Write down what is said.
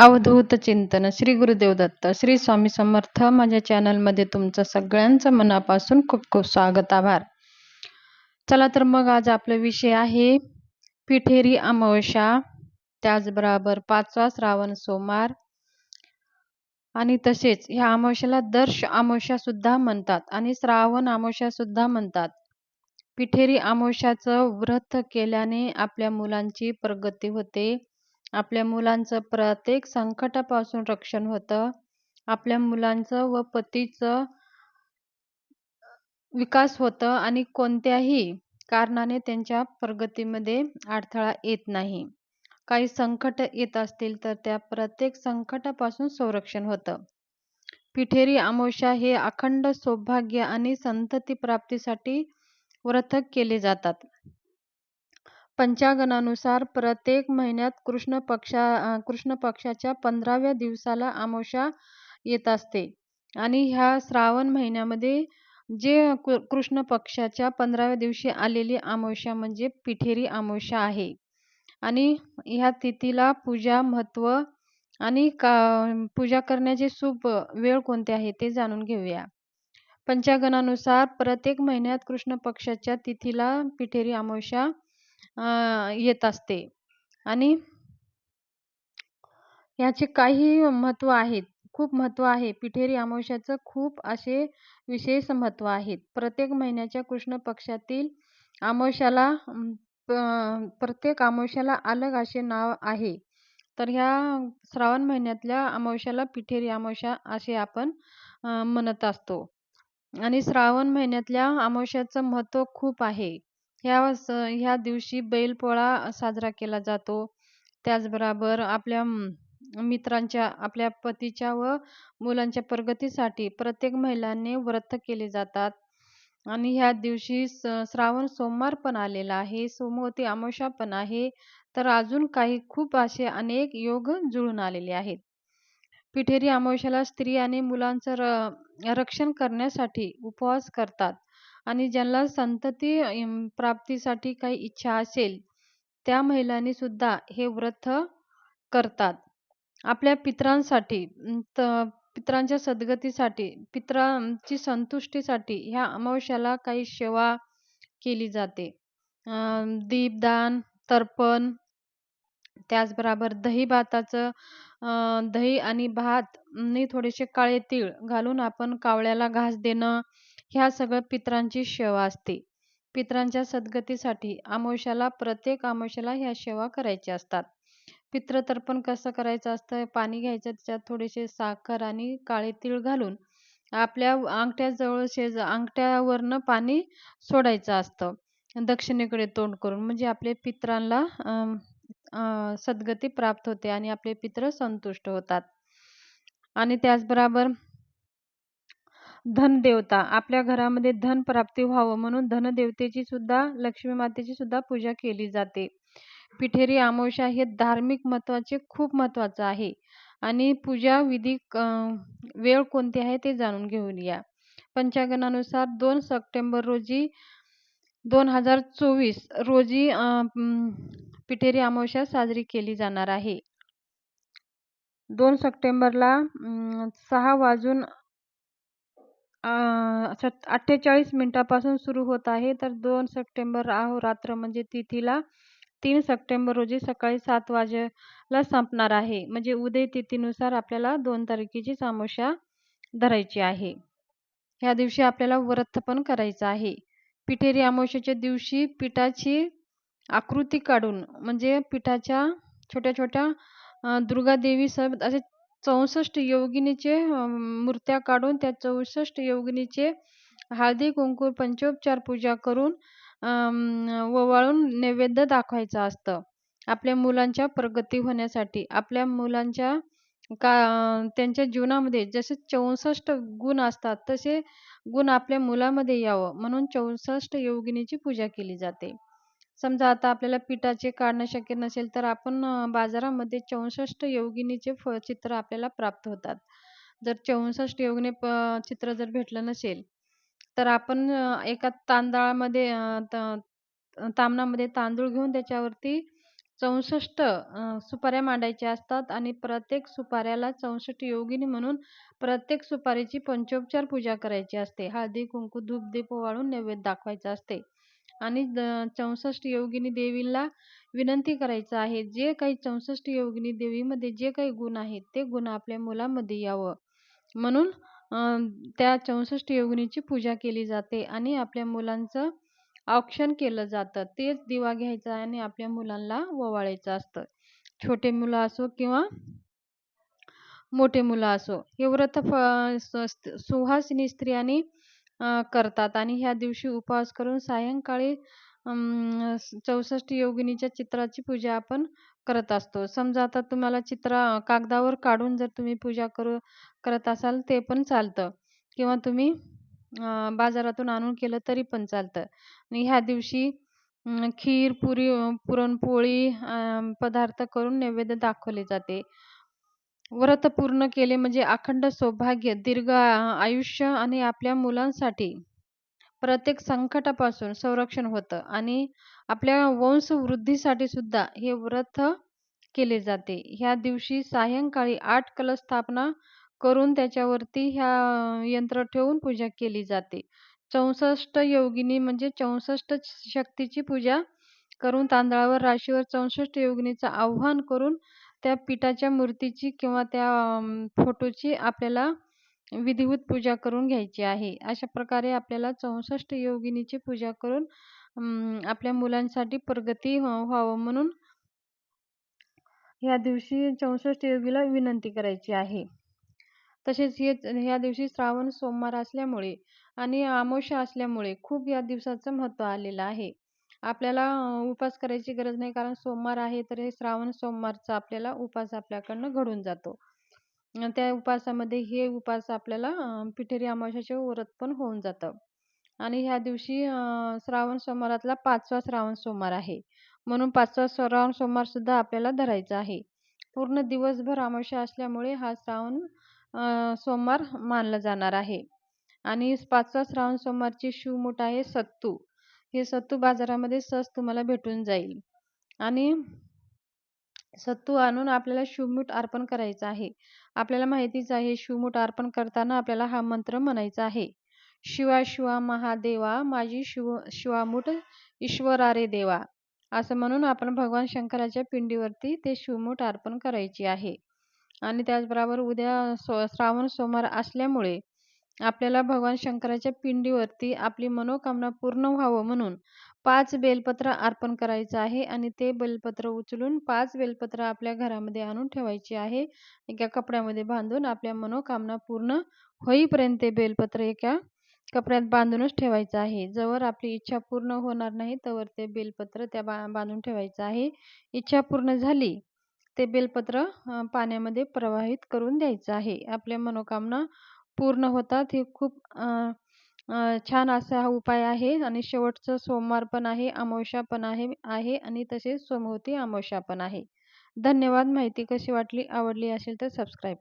अवधूत चिंतन श्री गुरुदेव दत्त श्री स्वामी समर्थ माझ्या चॅनलमध्ये तुमचं सगळ्यांचं मनापासून खूप खूप स्वागत आभार. चला तर मग आज आपला विषय आहे पिठेरी अमावस्या त्याचबरोबर पाचवा श्रावण सोमवार. आणि तसेच ह्या अमावस्याला दर्श अमावस्या सुद्धा म्हणतात आणि श्रावण अमावस्या सुद्धा म्हणतात. पिठेरी अमावस्याचं व्रत केल्याने आपल्या मुलांची प्रगती होते. आपल्या मुलांचं प्रत्येक संकटापासून रक्षण होतं. आपल्या मुलांचं व पतीचं विकास होतं आणि कोणत्याही कारणाने त्यांच्या प्रगतीमध्ये अडथळा येत नाही. काही संकट येत असतील तर त्या प्रत्येक संकटापासून संरक्षण होतं. पिठेरी अमावस्या हे अखंड सौभाग्य आणि संतती प्राप्तीसाठी व्रत केले जातात. पंचांगानुसार प्रत्येक महिन्यात कृष्ण पक्षा कृष्ण पक्षाच्या पंधराव्या दिवसाला अमावस्या येत असते. आणि ह्या श्रावण महिन्यामध्ये जे कृष्ण पक्षाच्या पंधराव्या दिवशी आलेली अमावस्या म्हणजे पिठेरी अमावस्या आहे. आणि ह्या तिथीला पूजा महत्त्व आणि का पूजा करण्याचे शुभ वेळ कोणते आहे ते जाणून घेऊया. पंचांगानुसार प्रत्येक महिन्यात कृष्ण पक्षाच्या तिथीला पिठेरी अमावस्या येत असते. आणि याचे काही महत्त्व आहेत. खूप महत्त्व आहे. पिठेरी अमावस्याचं खूप असे विशेष महत्त्व आहेत. प्रत्येक महिन्याच्या कृष्ण पक्षातील अमावस्याला प्रत्येक अमावस्याला अलग असे नाव आहे. तर ह्या श्रावण महिन्यातल्या अमावस्याला पिठेरी अमावस्या असे आपण म्हणत असतो. आणि श्रावण महिन्यातल्या अमावस्याचं महत्त्व खूप आहे. ह्या ह्या दिवशी बैलपोळा साजरा केला जातो. त्याचबरोबर आपल्या मित्रांच्या आपल्या पतीच्या व मुलांच्या प्रगतीसाठी प्रत्येक महिलांनी व्रत केले जातात. आणि ह्या दिवशी श्रावण सोमवार पण आलेला आहे. सोमवती अमावस्या पण आहे. तर अजून काही खूप असे अनेक योग जुळून आलेले आहेत. पिठेरी अमावस्याला स्त्री आणि मुलांचं र रक्षण करण्यासाठी उपवास करतात. आणि ज्यांना संतती प्राप्तीसाठी काही इच्छा असेल त्या महिलांनी सुद्धा हे व्रत करतात. आपल्या पित्रांसाठी पित्रांच्या सद्गतीसाठी पित्रांची संतुष्टीसाठी ह्या अमावस्याला काही सेवा केली जाते. दीपदान तर्पण त्याचबरोबर दही भाताचं दही आणि भात नी थोडेसे काळे तीळ घालून आपण कावळ्याला घास देणं ह्या सगळं पित्रांची सेवा असते. पित्रांच्या सद्गतीसाठी अमावस्याला प्रत्येक अमावस्याला ह्या सेवा करायच्या असतात. पित्रतर्पण कसं करायचं असतं? पाणी घ्यायचं त्याच्यात थोडेसे साखर आणि काळे तीळ घालून आपल्या अंगठ्याजवळ शेज अंगठ्यावरनं पाणी सोडायचं असतं. दक्षिणेकडे तोंड करून. म्हणजे आपले पित्रांना सद्गती प्राप्त होते आणि आपले पित्र संतुष्ट होतात. आणि त्याचबरोबर धनदेवता. आपल्या घरामध्ये धन प्राप्ती व्हावं म्हणून धनदेवतेची सुद्धा लक्ष्मी मातेची सुद्धा पूजा केली जाते. पिठेरी अमावस्या हे धार्मिक महत्त्वाचे खूप महत्वाचं आहे. आणि पूजा विधी वेळ कोणती आहे ते जाणून घेऊन या. पंचांगणानुसार दोन सप्टेंबर रोजी दोन हजार चोवीस रोजी पिठेरी अमावस्या साजरी केली जाणार आहे. दोन सप्टेंबरला सहा वाजून अठ्ठेचाळीस मिनिटापासून सुरू होत आहे. तर दोन सप्टेंबर रात्र म्हणजे तिथीला. तीन सप्टेंबर रोजी सकाळी सात वाजेला संपणार आहे. म्हणजे उदय तिथीनुसार आपल्याला दोन तारखेची अमावस्या धरायची आहे. ह्या दिवशी आपल्याला व्रत पण करायचं आहे. पिठेरी अमावस्येच्या दिवशी पिठाची आकृती काढून म्हणजे पिठाच्या छोट्या छोट्या दुर्गादेवी सब असे चौसष्ट योगिनीचे मूर्त्या काढून त्या चौसष्ट योगिनीचे हळदी कुंकू पंचोपचार पूजा करून ओवाळून नैवेद्य दाखवायचं असतं. आपल्या मुलांच्या प्रगती होण्यासाठी. आपल्या मुलांच्या का त्यांच्या जीवनामध्ये जसे चौसष्ट गुण असतात तसे गुण आपल्या मुलामध्ये यावं. म्हणून चौसष्ट योगिनीची पूजा केली जाते. समजा आता आपल्याला पिठाचे काढणं शक्य नसेल तर आपण बाजारामध्ये चौसष्ट योगिनीचे फ चित्र आपल्याला प्राप्त होतात. जर चौसष्ट योगिनी प चित्र जर भेटलं नसेल तर आपण एका तांदळामध्ये तांबणामध्ये तांदूळ घेऊन त्याच्यावरती चौसष्ट सुपाऱ्या मांडायच्या असतात आणि प्रत्येक सुपाऱ्याला चौसष्ट योगिनी म्हणून प्रत्येक सुपारीची पंचोपचार पूजा करायची असते. हळदी कुंकू धूप दीप ओवाळून नैवेद्य दाखवायचा असते. आणि चौसष्ट योगिनी देवीला विनंती करायचं आहे. जे काही चौसष्ट योगिनी देवीमध्ये जे काही गुण आहेत ते गुण आपल्या मुलामध्ये यावं. म्हणून त्या चौसष्ट योगिनीची पूजा केली जाते आणि आपल्या मुलांचं औक्षण केलं जातं. तेच दिवा घ्यायचा आणि आपल्या मुलांना ओवाळायचं असतं. छोटे मुलं असो किंवा मोठे मुलं असो. हे व्रत सुहासिनी स्त्रियांनी करतात. आणि ह्या दिवशी उपवास करून सायंकाळी चौसष्ट योगिनीच्या चित्राची पूजा आपण करत असतो. समजा आता तुम्हाला चित्र कागदावर काढून जर तुम्ही पूजा करू करत असाल ते पण चालतं. किंवा तुम्ही बाजारातून आणून केलं तरी पण चालतं. आणि ह्या दिवशी खीर पुरी पुरणपोळी पदार्थ करून नैवेद्य दाखवले जाते. व्रत पूर्ण केले म्हणजे अखंड सौभाग्य दीर्घ आयुष्य आणि आपल्या मुलांसाठी प्रत्येक संकटापासून संरक्षण होतं आणि आपल्या वंशवृद्धीसाठी सुद्धा हे व्रत केले जाते. ह्या दिवशी सायंकाळी आठ कलश स्थापना करून त्याच्यावरती ह्या यंत्र ठेवून पूजा केली जाते. चौसष्ट योगिनी म्हणजे चौसष्ट शक्तीची पूजा करून तांदळावर राशीवर चौसष्ट योगिनीचं आव्हान करून त्या पीठाच्या मूर्तीची किंवा त्या फोटोची आपल्याला विधिवत पूजा करून घ्यायची आहे. अशा प्रकारे आपल्याला चौसष्ट योगिनीची पूजा करून आपल्या मुलांसाठी प्रगती व्हावं म्हणून ह्या दिवशी चौसष्ट योगीला विनंती करायची आहे. तसेच हे ह्या दिवशी श्रावण सोमवार असल्यामुळे आणि अमावस्या असल्यामुळे खूप या दिवसाचं महत्त्व आलेलं आहे. आपल्याला उपास करायची गरज नाही. कारण सोमवार आहे तर हे श्रावण सोमवारचा आपल्याला उपास आपल्याकडनं घडून जातो. त्या उपासामध्ये हे उपास आपल्याला पिठेरी अमावस्याचे व्रत पण होऊन जातं. आणि ह्या दिवशी श्रावण सोमवारातला पाचवा श्रावण सोमवार आहे. म्हणून पाचवा श्रावण सोमवार सुद्धा आपल्याला धरायचा आहे. पूर्ण दिवसभर अमावस्या असल्यामुळे हा श्रावण सोमवार मानला जाणार आहे. आणि पाचवा श्रावण सोमवारची शिवमूठ आहे सत्तू. हे सत्तू बाजारामध्ये सहज तुम्हाला भेटून जाईल. आणि सत्तू आणून आपल्याला शिवमूठ अर्पण करायचं आहे. आपल्याला माहितीच आहे शिवमूठ अर्पण करताना आपल्याला हा मंत्र म्हणायचा आहे. शिवा शिवा महादेवा माझी शिव शिवामूठ ईश्वरारे देवा. असं म्हणून आपण भगवान शंकराच्या पिंडीवरती ते शिवमूठ अर्पण करायची आहे. आणि त्याचबरोबर उद्या सो श्रावण सोमवार असल्यामुळे आपल्याला भगवान शंकराच्या पिंडीवरती आपली मनोकामना पूर्ण व्हावं म्हणून पाच बेलपत्र अर्पण करायचं आहे आणि ते बेलपत्र उचलून पाच बेलपत्र आपल्या घरामध्ये आणून ठेवायची आहे. एका कपड्यामध्ये बांधून आपल्या मनोकामना पूर्ण होईपर्यंत ते बेलपत्र एका कपड्यात बांधूनच ठेवायचं आहे. जवळ आपली इच्छा पूर्ण होणार नाही तवर ते बेलपत्र त्या बा बांधून ठेवायचं आहे. इच्छा पूर्ण झाली ते बेलपत्र पाण्यामध्ये प्रवाहित करून द्यायचं आहे. आपल्या मनोकामना पूर्ण होतात. हे खूप छान असा हा उपाय आहे आणि शेवटचं सोमवार पण आहे अमावस्या पण आहे आहे आणि तसेच सोमवती अमावस्या पण आहे. धन्यवाद. माहिती कशी वाटली आवडली असेल तर सबस्क्राईब